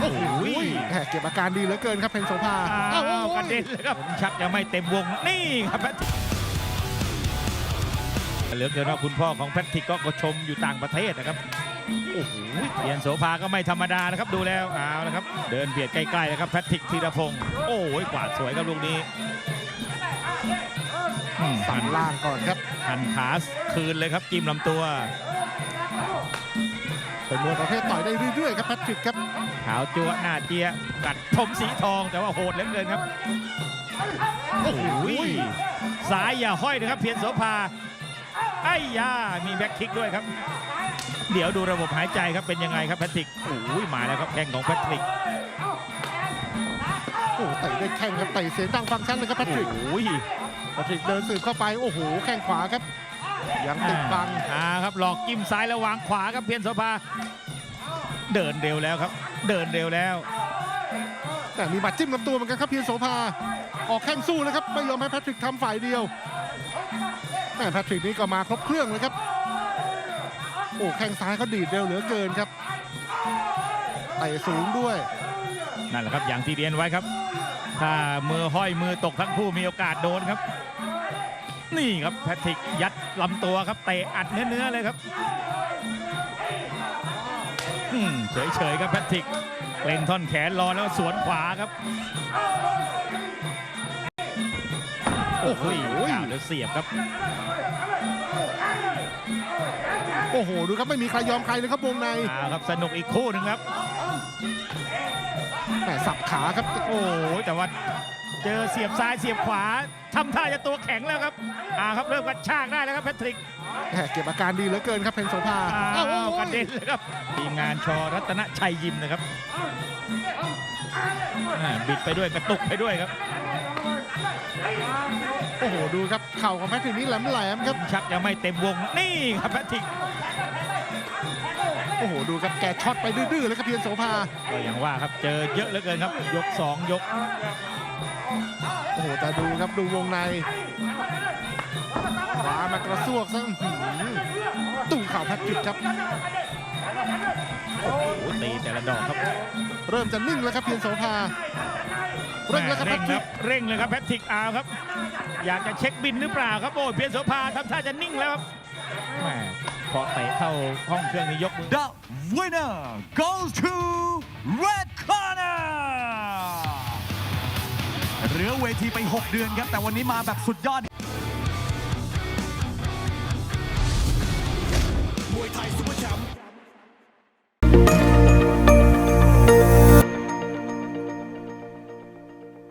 โอ้โหแหม่เก็บอาการดีเหลือเกินครับเพนโสภาอ้าวโอ้โหกระเด็นเลยครับผมชักจะไม่เต็มวงนี่ครับแพทริกเหลือเกินว่าคุณพ่อของแพทริกก็ชมอยู่ต่างประเทศนะครับโอ้โหเพียนโสภาก็ไม่ธรรมดานะครับดูแล้วเอาละครับ เดินเบียดใกล้ๆนะครับแพทริกธีรพงศ์โอ้ยกวาดสวยครับลูกนี้อืมสั่งล่างก่อนครับ หันขาคืนเลยครับจิ้มลำตัว เป็นมวยประเภทต่อยได้เรื่อยๆครับแพทริกครับขาวจั๊วะหน้าเจี๊ยะกัดผมสีทองแต่ว่าโหดเหลือเกินครับโอ้โหสายอย่าห้อยนะครับเพียรโสภาไอ้ยามีแบ็คคิกด้วยครับ เดี๋ยวดูระบบหายใจครับเป็นยังไงครับแพทริกโอ้ยมาแล้วครับแข้งของแพทริกโอ้โหเตะได้แข้งครับเตะเสียงดังฟังชัดเลยครับแพทริกโอ้ยแพทริกเดินสืบเข้าไปโอ้โหแข้งขวาครับ ยังติดบังอ่าครับหลอกจิ้มซ้ายแล้ววางขวาครับเพียรโสภาเดินเร็วแล้วครับ เดินเร็วแล้วแต่มีบัตรจิ้มลำตัวเหมือนกันครับเพียรโสภาออกแข้งสู้เลยครับไม่ยอมให้แพทริกทำฝ่ายเดียวแม่แพทริกนี่ก็มาครบเครื่องเลยครับโอ้แข้งซ้ายเขาดีดเร็วเหลือเกินครับเตะสูงด้วยนั่นแหละครับอย่างที่เรียนไว้ครับ ถ้ามือห้อยมือตกทั้งคู่มีโอกาสโดนครับ นี่ครับแพทริกยัดลำตัวครับเตะอัดเนื้อๆเลยครับอืมเฉยๆครับแพทริกเล็งท่อนแขนรอแล้วก็สวนขวาครับโอ้โหอ้าวแล้วเสียบครับ โอ้โห ดูครับไม่มีใครยอมใครเลยครับวงในอ้าวครับสนุกอีกคู่หนึ่งครับแหมสับขาครับ โอ้โหแต่ว่า เจอเสียบซ้ายเสียบขวาทำท่าจะตัวแข็งแล้วครับอ่าครับเริ่มกระชากได้แล้วครับแพทริกแหมเก็บอาการดีเหลือเกินครับเพนโสภาอ้าอ้าวโอ้วโหกระเด็นเลยครับทีมงานชอรัตนชัยยิมนะครับอ่าบิดไปด้วยกระตุกไปด้วยครับโอ้โหดูครับเข่าของแพทริกนี่แหลมแหลมๆครับ ชักจะไม่เต็มวงนี่ครับแพทริก โอ้โหดูครับแกช็อตไปดื้อๆเลยครับเพียรโสภาก็อย่างว่าครับเจอเยอะเหลือเกินครับ ยก 2 ยก โอ้โหแต่ดูครับดูวงในขวามากระซวกซะอื้อหือตู้เข่าแพทริกครับโอ้โหตีแต่ละดอกครับ เริ่มจะนิ่งแล้วครับเพียรโสภาเร่งแล้วครับแพเร่งทริแล้กวเร่งเลยครับแพทริกเอาครับ อยากจะเช็คบินหรือเปล่าครับโอ้ยเพียรโสภาทำท่าจะนิ่งแล้วครับแหม่พอเตะเข้าห้องเครื่องนี้ยกมือ The winner goes to Red เวทีไป 6 เดือนครับ แต่วันนี้มาแบบสุดยอด มวยไทยซูเปอร์แชมป์